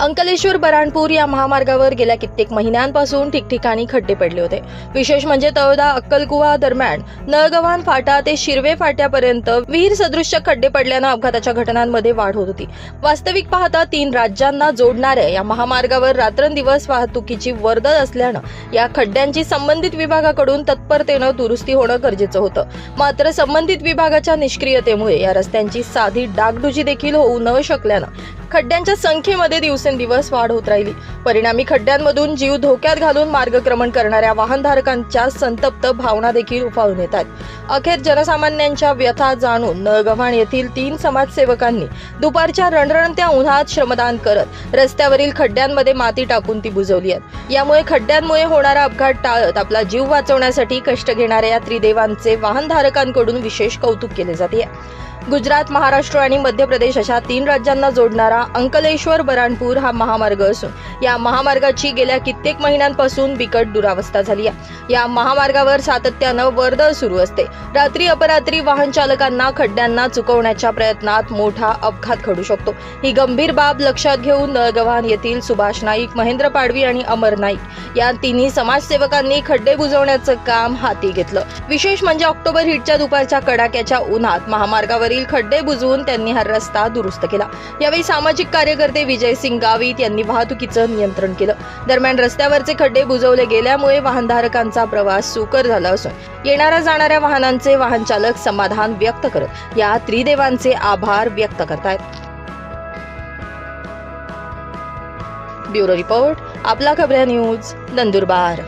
अंकलेश्वर बराणपूर या महामार्गावर गेल्या कित्येक महिन्यांपासून ठिकठिकाणी खड्डे पडले होते. विशेष म्हणजे तळोदा अक्कलकुवा दरम्यान नळगव्हाण फाटा ते शिरवे फाट्यापर्यंत विहीर सदृश्य खड्डे पडल्यानं अपघाताच्या घटनांमध्ये वाढ होत होती. वास्तविक पाहता तीन राज्यांना जोडणाऱ्या या महामार्गावर रात्रंदिवस वाहतुकीची वर्दळ असल्यानं या खड्ड्यांची संबंधित विभागाकडून तत्परतेनं दुरुस्ती होणं गरजेचं होतं. मात्र संबंधित विभागाच्या निष्क्रियतेमुळे या रस्त्यांची साधी डागडुजी देखील होऊ न शकल्यानं खड्ड्यांच्या संख्येमध्ये दिवसेंदिवस वाढ होत राहिली. परिणामी खड्ड्यांमधून जीव धोक्यात घालून मार्गक्रमण करणाऱ्या वाहनधारकांच्या संतप्त भावना देखील उफाळून येतात अखेर जनसामान्यांच्या व्यथा जाणून नळगव्हाण येथील तीन समाजसेवकांनी दुपारच्या रणरणत्या उन्हात श्रमदान करत रस्त्यावरील खड्ड्यांमध्ये माती टाकून ती बुजवली आहेत. यामुळे खड्ड्यांमुळे होणारा अपघात टाळत आपला जीव वाचवण्यासाठी कष्ट घेणाऱ्या या त्रिदेवांचे वाहनधारकांकडून विशेष कौतुक केले जाते. गुजरात महाराष्ट्र आणि मध्य प्रदेश अशा तीन राज्यांना जोडणारा अंकलेश्वर बराणपूर हा महामार्ग असून या महामार्गाची गेल्या कित्येक महिन्यांपासून बिकट दुरावस्था झाली आहे. या महामार्गावर सातत्यानं वर्दळ सुरू असते. रात्री अपरात्री वाहन चालकांना खड्ड्यांना चुकवण्याच्या प्रयत्नात मोठा अपघात घडू शकतो. ही गंभीर बाब लक्षात घेऊन नळगव्हाण येथील सुभाष नाईक महेंद्र पाडवी आणि अमर नाईक या तिन्ही समाजसेवकांनी खड्डे बुजवण्याचं काम हाती घेतलं. विशेष म्हणजे ऑक्टोबर हिटच्या दुपारच्या कडाक्याच्या उन्हात महामार्गावरील खड्डे बुजवून त्यांनी हा रस्ता दुरुस्त केला. यावेळी सामाजिक कार्यकर्ते विजय सिंग गावित यांनी वाहतुकीचं नियंत्रण केलं. दरम्यान रस्त्यावरचे खड्डे बुजवले गेल्यामुळे वाहनधारकांचा प्रवास सुकर झाला असून येणाऱ्या जाणाऱ्या वाहनांचे वाहन चालक समाधान व्यक्त करत या त्रिदेवांचे आभार व्यक्त करतायत. ब्युरो रिपोर्ट आपला खबऱ्या न्यूज नंदुरबार.